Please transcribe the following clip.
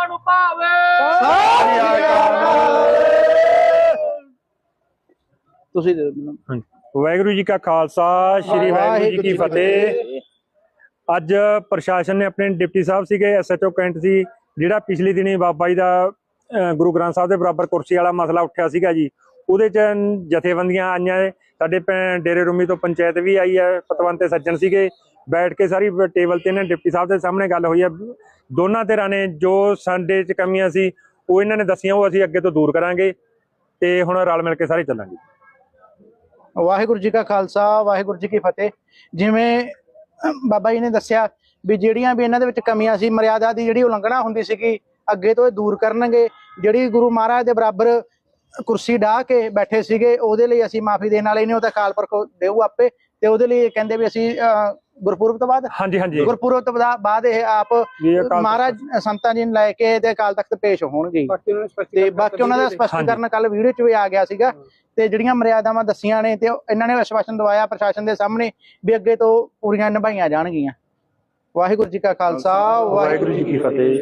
ਸਿੰਘਾਂ ਨੂੰ ਭਾਵੇ। ਤੁਸੀਂ ਦੇ ਦਿਓ ਮੈਨੂੰ। ਵਾਹਿਗੁਰੂ ਜੀ ਕਾ ਖਾਲਸਾ ਸ੍ਰੀ ਵਾਹਿਗੁਰੂ ਜੀ ਕੀ ਫਤਿਹ। ਅੱਜ ਪ੍ਰਸ਼ਾਸਨ ਨੇ ਆਪਣੇ ਡਿਪਟੀ ਸਾਹਿਬ ਸੀਗੇ ਐਸਐਚਓ ਕੈਂਟ ਸੀ ਜਿਹੜਾ ਪਿਛਲੀ ਦਿਨੀ ਬਾਬਾ ਜੀ ਦਾ ਗੁਰੂ ਗ੍ਰੰਥ ਸਾਹਿਬ ਦੇ ਬਰਾਬਰ ਕੁਰਸੀ ਵਾਲਾ ਮਸਲਾ ਉੱਠਿਆ ਸੀਗਾ ਜੀ। ਉਹਦੇ ਚ ਜਥੇਬੰਦੀਆਂ ਆਈਆਂ ਸਾਡੇ ਡੇਰੇ ਰੂਮੀ ਤੋਂ ਪੰਚਾਇਤ ਵੀ ਆਈ ਹੈ ਪਤਵੰਤੇ ਸੱਜਣ ਸੀਗੇ। ਬੈਠ ਕੇ ਸਾਰੀ ਟੇਬਲ ਤੇ ਨੇ ਡਿਪਟੀ ਸਾਹਿਬ ਦੇ ਸਾਹਮਣੇ ਗੱਲ ਹੋਈ ਹੈ ਦੋਨਾਂ ਧਿਰਾਂ ਨੇ ਜੋ ਸਾਡੇ ਚ ਕਮੀਆਂ ਸੀ, ਉਹ ਇਹਨਾਂ ਨੇ ਦੱਸੀਆਂ, ਉਹ ਅਸੀਂ ਅੱਗੇ ਤੋਂ ਦੂਰ ਕਰਾਂਗੇ ਤੇ ਹੁਣ ਰਲ ਮਿਲ ਕੇ ਸਾਰੇ ਚੱਲਾਂਗੇ। ਵਾਹਿਗੁਰੂ ਜੀ ਕਾ ਖਾਲਸਾ, ਵਾਹਿਗੁਰੂ ਜੀ ਕੀ ਫਤਿਹ। ਜਿਵੇਂ ਬਾਬਾ ਜੀ ਨੇ ਦੱਸਿਆ ਵੀ ਜਿਹੜੀਆਂ ਵੀ ਇਹਨਾਂ ਦੇ ਵਿੱਚ ਕਮੀਆਂ ਸੀ, ਮਰਿਆਦਾ ਦੀ ਜਿਹੜੀ ਉਲੰਘਣਾ ਹੁੰਦੀ ਸੀਗੀ, ਅੱਗੇ ਤੋਂ ਇਹ ਦੂਰ ਕਰਨਗੇ। ਜਿਹੜੀ ਗੁਰੂ ਮਹਾਰਾਜ ਦੇ ਬਰਾਬਰ ਕੁਰਸੀ ਢਾ ਕੇ ਬੈਠੇ ਸੀਗੇ, ਉਹਦੇ ਲਈ ਅਸੀਂ ਮਾਫੀ ਦੇਣ ਵਾਲੇ ਨੇ, ਉਹ ਤਾਂ ਅਕਾਲ ਪੁਰਖ ਦੇਊ ਆਪੇ, ਤੇ ਉਹਦੇ ਲਈ ਕਹਿੰਦੇ ਵੀ ਅਸੀਂ ਗੁਰਪੁਰਬ ਤੋਂ ਬਾਅਦ? ਹਾਂਜੀ ਹਾਂਜੀ। ਗੁਰਪੁਰਬ ਤੋਂ ਬਾਅਦ ਇਹ ਆਪ ਮਹਾਰਾਜ ਸੰਤਾਂ ਜੀ ਨੂੰ ਲੈ ਕੇ ਤੇ ਅਕਾਲ ਤਖਤ ਪੇਸ਼ ਹੋਣਗੇ। ਤੇ ਬਾਕੀ ਉਹਨਾਂ ਦਾ ਸਪਸ਼ਟੀਕਰਨ ਕੱਲ ਵੀਡੀਓ 'ਚ ਵੀ ਆ ਗਿਆ ਸੀਗਾ। ਤੇ ਜਿਹੜੀਆਂ ਮਰਿਆਦਾਵਾਂ ਦੱਸੀਆਂ ਨੇ ਤੇ ਉਹ- ਇਹਨਾਂ ਨੇ ਆਸ਼ਵਾਸਨ ਦਵਾਇਆ ਪ੍ਰਸ਼ਾਸਨ ਦੇ ਸਾਹਮਣੇ ਵੀ ਅੱਗੇ ਤੋਂ ਪੂਰੀਆਂ ਨਿਭਾਈਆਂ ਜਾਣਗੀਆਂ। ਵਾਹਿਗੁਰੂ ਜੀ ਕਾ ਖਾਲਸਾ ਵਾਹਿਗੁਰੂ ਜੀ ਕੀ ਫਤਿਹ।